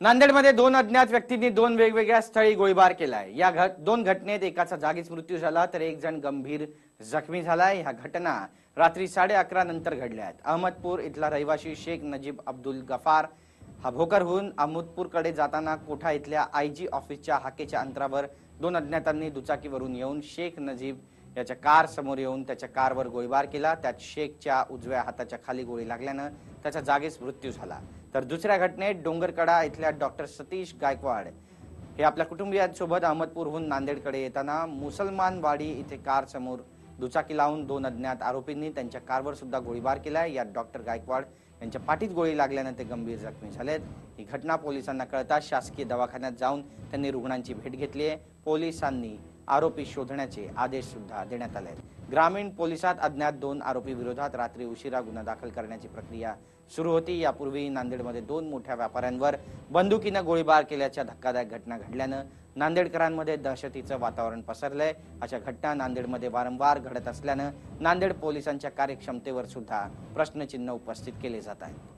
नांदेडमध्ये दोन अज्ञात व्यक्तींनी दोन वेगवेगळ्या स्थळी गोळीबार केलाय. या घट दोन घटनेत एकाचा जागीच मृत्यू झाला तर एक जण गंभीर जखमी झालाय. ह्या घटना रात्री साडे अकरा नंतर घडल्या आहेत अहमदपूर इथला रहिवासी शेख नजीब अब्दुल गफार हा भोकरहून अहमदपूरकडे जाताना कोठा इथल्या आय जी ऑफिसच्या हाकेच्या अंतरावर दोन अज्ञातांनी दुचाकीवरून येऊन शेख नजीब याच्या कार समोर येऊन त्याच्या कारवर गोळीबार केला. त्यात शेखच्या उजव्या हाताच्या खाली गोळी लागल्यानं त्याच्या जागीच मृत्यू झाला. तर दुसऱ्या घटनेत डोंगरकडा इथल्या डॉक्टर सतीश गायकवाड हे आपल्या कुटुंबियांसोबत अहमदपूरहून नांदेडकडे येताना मुसलमानवाडी इथे कार समोर दुचाकी लावून दोन अज्ञात आरोपींनी त्यांच्या कारवर सुद्धा गोळीबार केलाय यात डॉक्टर गायकवाड यांच्या पाठीत गोळी लागल्यानं ते गंभीर जखमी झालेत. ही घटना पोलिसांना कळताच शासकीय दवाखान्यात जाऊन त्यांनी रुग्णांची भेट घेतली आहे. पोलिसांनी आरोपी शोधण्याचे आदेश सुद्धा देण्यात आले आहेत. ग्रामीण पोलिसात अज्ञात दोन आरोपी विरोधात रात्री उशिरा गुन्हा दाखल करण्याची प्रक्रिया सुरू होती. यापूर्वी नांदेडमध्ये दोन मोठ्या व्यापाऱ्यांवर बंदुकीनं गोळीबार केल्याच्या धक्कादायक घटना घडल्यानं नांदेडकरांमध्ये दहशतीचं वातावरण पसरलंय. अशा घटना नांदेडमध्ये वारंवार घडत असल्यानं नांदेड पोलिसांच्या कार्यक्षमतेवर सुद्धा प्रश्नचिन्ह उपस्थित केले जात आहेत.